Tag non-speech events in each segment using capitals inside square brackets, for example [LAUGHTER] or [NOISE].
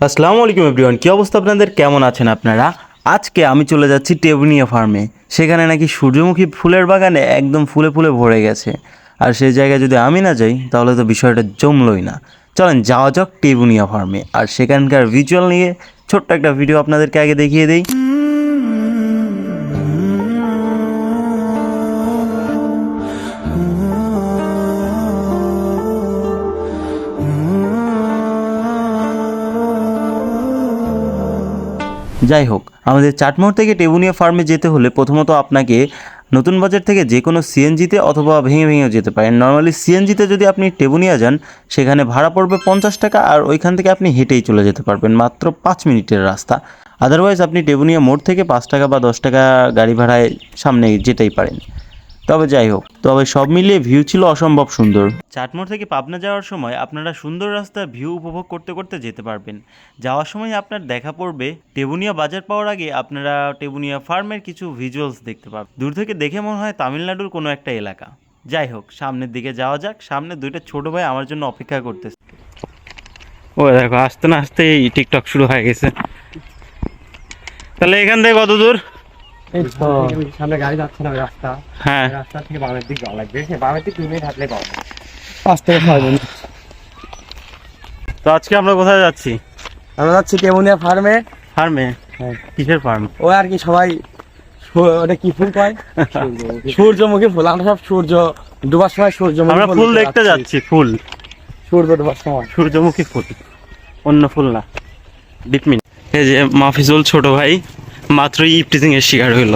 আসসালামু আলাইকুম এভরিওয়ান, কী অবস্থা আপনাদের? কেমন আছেন আপনারা? আজকে আমি চলে যাচ্ছি টেবনিয়া ফার্মে। সেখানে নাকি সূর্যমুখী ফুলের বাগানে একদম ফুলে ফুলে ভরে গেছে। আর সেই জায়গায় যদি আমি না যাই, তাহলে তো বিষয়টা জমলই না। চলেন, যাওয়া যাক টেবুনিয়া ফার্মে। আর সেখানকার ভিজুয়াল নিয়ে ছোট্ট একটা ভিডিও আপনাদেরকে আগে দেখিয়ে দেই। যাই হোক আমাদের চাটমোহর থেকে টেবুনিয়া ফার্মে যেতে হলে প্রথমত আপনাকে নতুন বাজার থেকে যে কোনো সিএনজিতে অথবা ভেঙে ভেঙেও যেতে পারেন। নর্মালি সিএনজিতে যদি আপনি টেবুনিয়া যান, সেখানে ভাড়া পড়বে পঞ্চাশ টাকা আর ওইখান থেকে আপনি হেঁটেই চলে যেতে পারবেন, মাত্র পাঁচ মিনিটের রাস্তা। আদারওয়াইজ আপনি টেবুনিয়া মোড় থেকে পাঁচ টাকা বা দশ টাকা গাড়ি ভাড়ায় সামনে যেতেই পারেন। তবে যাই হোক তবে সব মিলিয়ে ভিউ ছিল অসম্ভব সুন্দর। চাটমোড় থেকে পাবনা যাওয়ার সময় আপনারা সুন্দর রাস্তার ভিউ উপভোগ করতে করতে যেতে পারবেন। যাওয়ার সময় আপনার দেখা পড়বে টেবুনিয়া বাজার পাওয়ার আগে আপনারা টেবুনিয়া ফার্মের কিছু ভিজুয়ালস দেখতে পাবেন। দূর থেকে দেখে মনে হয় তামিলনাড়ুর কোনো একটা এলাকা। যাই হোক সামনের দিকে যাওয়া যাক সামনে দুইটা ছোট ভাই আমার জন্য অপেক্ষা করতেছে। ও দেখো আসতে না আসতেই টিকটক শুরু হয়ে গেছে। তাহলে এখান থেকে কত দূর? সামনে গাড়ি যাচ্ছে না রাস্তা। হ্যাঁ। রাস্তা থেকে বামের দিক যাওয়া লাগবে। বামের দিক দুই মিনিট হাঁটলে পাবো পাঁচ থেকে ছয় মিনিট। তো আজকে আমরা কোথায় যাচ্ছি? আমরা যাচ্ছি কেমনিয়া ফার্মে। ফার্মে? হ্যাঁ। কিসের ফার্ম? ও আর কি সবাই ওটা কি ফুল কয়? [LAUGHS] সূর্যমুখী ফুল। আমরা সব সূর্য ডুবার সময় সূর্যমুখী আমরা ফুল দেখতে যাচ্ছি। ফুল। সূর্য ডুবার সময়। সূর্যমুখী ফুল। অন্য ফুল না। ডিপমিন এই যে মাফিজুল ছোট ভাই। মাত্রই ইপটিজিং এর শিকার হইল।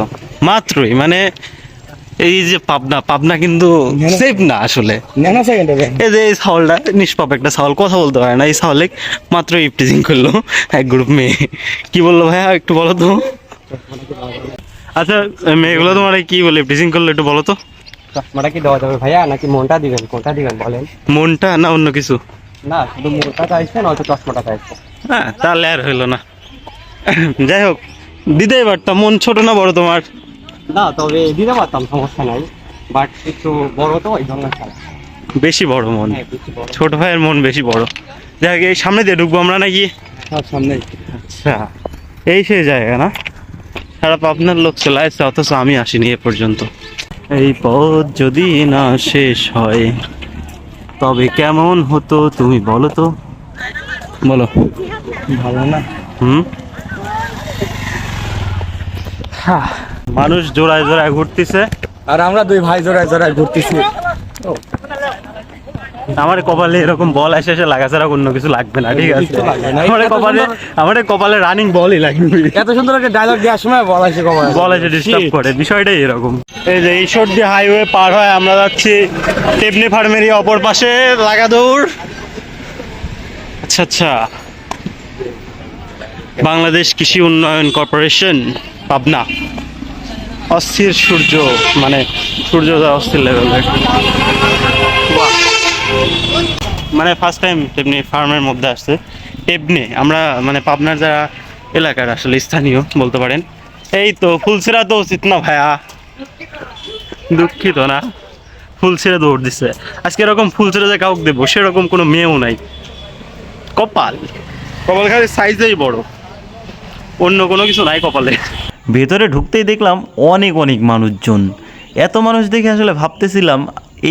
মাত্রই মানে এই যে পাবনা পাবনা কিন্তু সেফ না আসলে। এই যে এই ছাওলটা নিষ্পাপ একটা ছাওল কথা বলতে পারে না। এই ছাওলে মাত্র ইপটিজিং করল এক গ্রুপ মেয়ে। কি বলল ভাইয়া একটু বলো তো? আচ্ছা মেয়েগুলো তোমার কি বলে ইপটিজিং করল একটু বলো তো? চশমাটা কি দেওয়া যাবে ভাইয়া? নাকি মনটা দিবেন? কোনটা দিবেন বলেন? মনটা না অন্য কিছু? না শুধু মনটা চাইছে নয়তো চশমাটা চাইছে হ্যাঁ তাহলে আর হইল না। যাই হোক দিতেই পারতাম মন ছোট না বড় তোমার? না তবে দিতে পারতাম সমস্যা নাই। বাট একটু বড় তো ওই জন্য বেশি বড় মন। হ্যাঁ ছোট ভাইয়ের মন বেশি বড়। যাই হোক এই সামনে দিয়ে ঢুকবো আমরা নাকি? সব সামনেই। আচ্ছা এই সেই জায়গা না? সারা পাবনার লোক চলে আসছে অথচ আমি আসিনি এ পর্যন্ত। এই পথ যদি না শেষ হয় তবে কেমন হতো তুমি বলো তো? বলো। ভালো না হুম? হ্যাঁ, মানুষ জোড়ায় জোড়ায় ঘুরতেছে। আর আমরা দুই ভাই জোড়ায় জোড়ায় ঘুরতেছি। আমার কপালে এরকম বল এসে এসে লাগা ছাড়া অন্য কিছু লাগবে না ঠিক আছে। আমার কপালে আমার কপালে রানিং বলই লাগবে। এত সুন্দর একটা ডায়লগ দেওয়ার সময় বলা সে কমায় বল এসে ডিস্টার্ব করে বিষয়টাই এরকম। এই যে ঈশ্বর দিয়ে হাইওয়ে পার হয় আমরা যাচ্ছি ফার্মেরই অপর পাশে লাগা দৌড় আচ্ছা আচ্ছা। বাংলাদেশ কৃষি উন্নয়ন কর্পোরেশন। পাবনা। অস্থির সূর্য মানে সূর্যোদয় অস্থির লেভেলের মানে ফার্স্ট টাইম তেমনি ফার্মের মধ্যে আসছে। এমনি আমরা মানে পাবনার যারা এলাকার আসলে স্থানীয় বলতে পারেন, এই তো ফুলছিরা তো উচিত না ভাইয়া। দুঃখিত না। ফুল ছেড়ে দৌড় দিচ্ছে আজকে এরকম ফুল ছেড়ে যে কাউকে দেবো, সেরকম কোনো মেয়েও নাই। কপাল। কপাল খালি সাইজেই বড়। অন্য কোনো কিছু নাই কপালে। ভেতরে ঢুকতেই দেখলাম অনেক অনেক মানুষজন। এত মানুষ দেখে আসলে ভাবতেছিলাম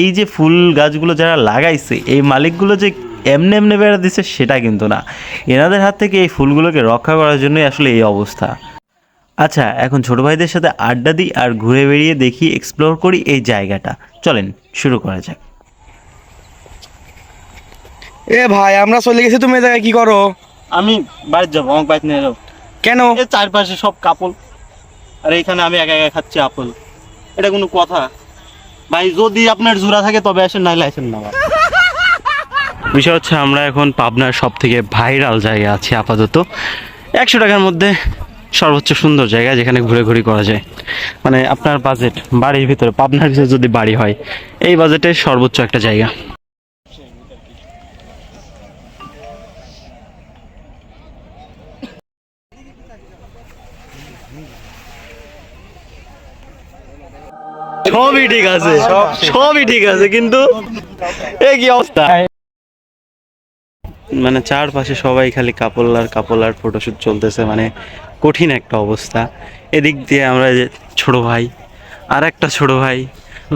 এই যে ফুল গাছগুলো যারা লাগাইছে এই মালিকগুলো যে এমনি এমনি বেড়া দিচ্ছে সেটা কিন্তু না। এনাদের হাত থেকে এই ফুলগুলোকে রক্ষা করার জন্যই আসলে এই অবস্থা। আচ্ছা এখন ছোট ভাইদের সাথে আড্ডা দিই আর ঘুরে বেরিয়ে দেখি এক্সপ্লোর করি এই জায়গাটা। চলেন শুরু করা যাক। এ ভাই আমরা চলে গেছি তুমি জায়গায় কি করো? আমি বাড়ির যাব আমার বাড়িতে নিয়ে যাব কেন চারপাশে সব কাপল আর এখানে আমি একা একা খাচ্ছি আপেল এটা কোনো কথা। ভাই, যদি আপনার জোড়া থাকে, তবে আসেন নাইলে আসেন না বিষয় হচ্ছে, আমরা এখন পাবনার সব থেকে ভাইরাল জায়গা আছি আপাতত। একশো টাকার মধ্যে সর্বোচ্চ সুন্দর জায়গা যেখানে ঘুরে ঘুরি করা যায়। মানে আপনার বাজেট বাড়ির ভিতরে, পাবনার ভিতরে যদি বাড়ি হয়, এই বাজেটে সর্বোচ্চ একটা জায়গা। সবই ঠিক আছে সবই ঠিক আছে কিন্তু এ কি অবস্থা? মানে চারপাশে সবাই খালি কাপল আর কাপল আর ফটোশ্যুট চলতেছে মানে কঠিন একটা অবস্থা। এদিক দিয়ে আমরা যে ছোট ভাই আর একটা ছোট ভাই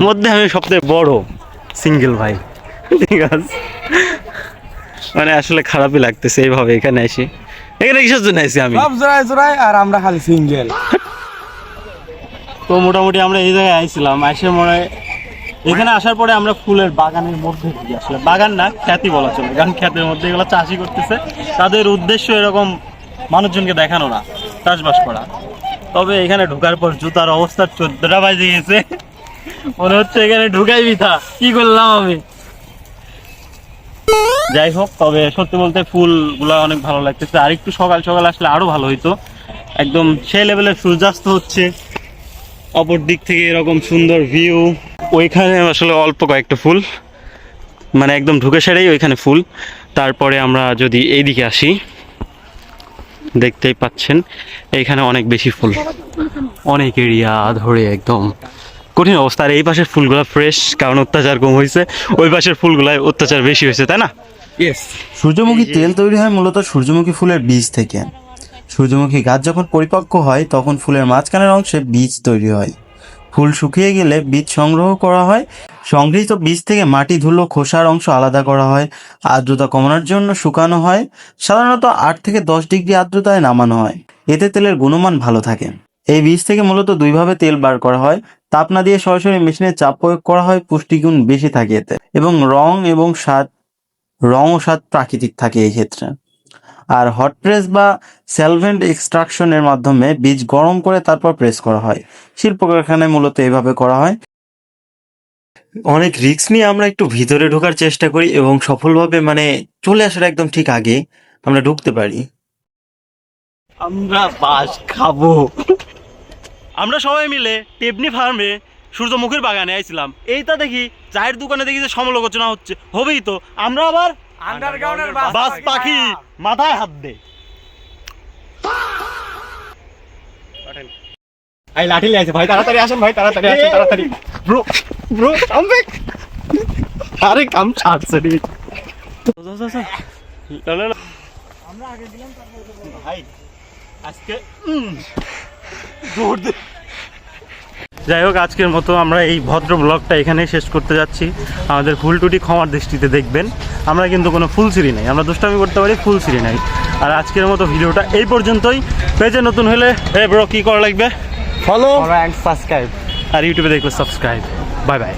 মধ্যে আমি সবথেকে বড় সিঙ্গেল ভাই। ঠিক আছে? মানে আসলে খারাপই লাগতেছে এইভাবে এখানে এসে। এখানে কিসের জন্য আমি? সব জোড়ায় জোড়ায় আর আমরা খালি সিঙ্গেল তো মোটামুটি আমরা এই জায়গায় আইছিলাম এসে মনে এখানে আসার পরে আমরা ফুলের বাগানের মধ্যে ঢুকি আসলে বাগান না, খ্যাতি বলা চলে, কারণ খ্যাতের মধ্যে এগুলো চাষি করতেছে। তাদের উদ্দেশ্য এরকম মানুষজনকে দেখানো না, চাষবাস করা। তবে এখানে ঢোকার পর জুতার অবস্থা চোদ্দটা বাজে গেছে। মনে হচ্ছে এখানে ঢুকাই বিথা, কি করলাম আমি? যাই হোক, তবে সত্যি বলতে ফুলগুলো অনেক ভালো লাগতেছে। আর একটু সকাল সকাল আসলে আরও ভালো হইতো। একদম সেই লেভেলের সূর্যাস্ত হচ্ছে। অপর দিক থেকে এরকম সুন্দর ভিউ ওইখানে আসলে অল্প কয়েকটা ফুল। মানে একদম ঢুকে সেরেই ওইখানে ফুল। তারপরে আমরা যদি এইদিকে আসি দেখতেই পাচ্ছেন এইখানে অনেক বেশি ফুল। অনেক এরিয়া ধরে একদম। কঠিন অবস্থা। আর এই পাশের ফুলগুলো ফ্রেশ কারণ অত্যাচার কম হয়েছে। ওই পাশের ফুলগুলায় অত্যাচার বেশি হয়েছে তাই না? সূর্যমুখী তেল তৈরি হয় মূলত সূর্যমুখী ফুলের বীজ থেকে। সূর্যমুখী গাছ যখন পরিপক্ক হয়, তখন ফুলের মাঝখানের অংশে বীজ তৈরি হয়। ফুল শুকিয়ে গেলে বীজ সংগ্রহ করা হয়। সংগৃহীত বীজ থেকে মাটি, ধুলো, খোসার অংশ আলাদা করা হয়। আর্দ্রতা কমানোর জন্য শুকানো হয়। সাধারণত আট থেকে দশ ডিগ্রি আর্দ্রতায় নামানো হয়। এতে তেলের গুণমান ভালো থাকে। এই বীজ থেকে মূলত দুইভাবে তেল বার করা হয়। তাপ না দিয়ে সরাসরি মেশিনে চাপ প্রয়োগ করা হয়, পুষ্টিগুণ বেশি থাকে এতে। এবং রং এবং স্বাদ, রং ও স্বাদ প্রাকৃতিক থাকে এই ক্ষেত্রে। আর হট প্রেস বা সেলভেন্ট এক্সট্রাকশনের মাধ্যমে বীজ গরম করে তারপর প্রেস করা হয়। শিল্প কারখানায় মূলত এইভাবে করা হয়। অনেক রিস্ক নিয়ে আমরা একটু ভিতরে ঢোকার চেষ্টা করি এবং সফলভাবে মানে চলে আসার একদম ঠিক আগে আমরা ঢুকতে পারি। আমরা বাস খাব। আমরা সবাই মিলে টেবনি ফার্মে সূর্যমুখীর বাগানে আইছিলাম। এইটা দেখি চায়ের দোকানে দেখি যে সমালোচনা হচ্ছে। হবেই তো। আমরা আবার আন্ডারগ্রাউন্ডের বাস পাখি। মাথায় হাত দে। এই লাঠি আছে ভাই তাড়াতাড়ি আসেন ভাই তাড়াতাড়ি আসেন তাড়াতাড়ি। Bro bro come back. আরে কাম ছাড়ছে রে। ভাই আজকে দৌড় দে। যাই হোক আজকের মতো আমরা এই ভদ্র ব্লগটা এখানেই শেষ করতে যাচ্ছি। আমাদের ফুল টুটি ক্ষমার দৃষ্টিতে দেখবেন। আমরা কিন্তু কোনো ফুল সিঁড়ি নাই। আমরা দুষ্টামি করতে পারি ফুল সিঁড়ি নাই। আর আজকের মতো ভিডিওটা এই পর্যন্তই। পেজে নতুন হলে এ ব্রো কী করা লাগবে? ফলো অ্যান্ড সাবস্ক্রাইব আর ইউটিউবে দেখবে সাবস্ক্রাইব বাই বাই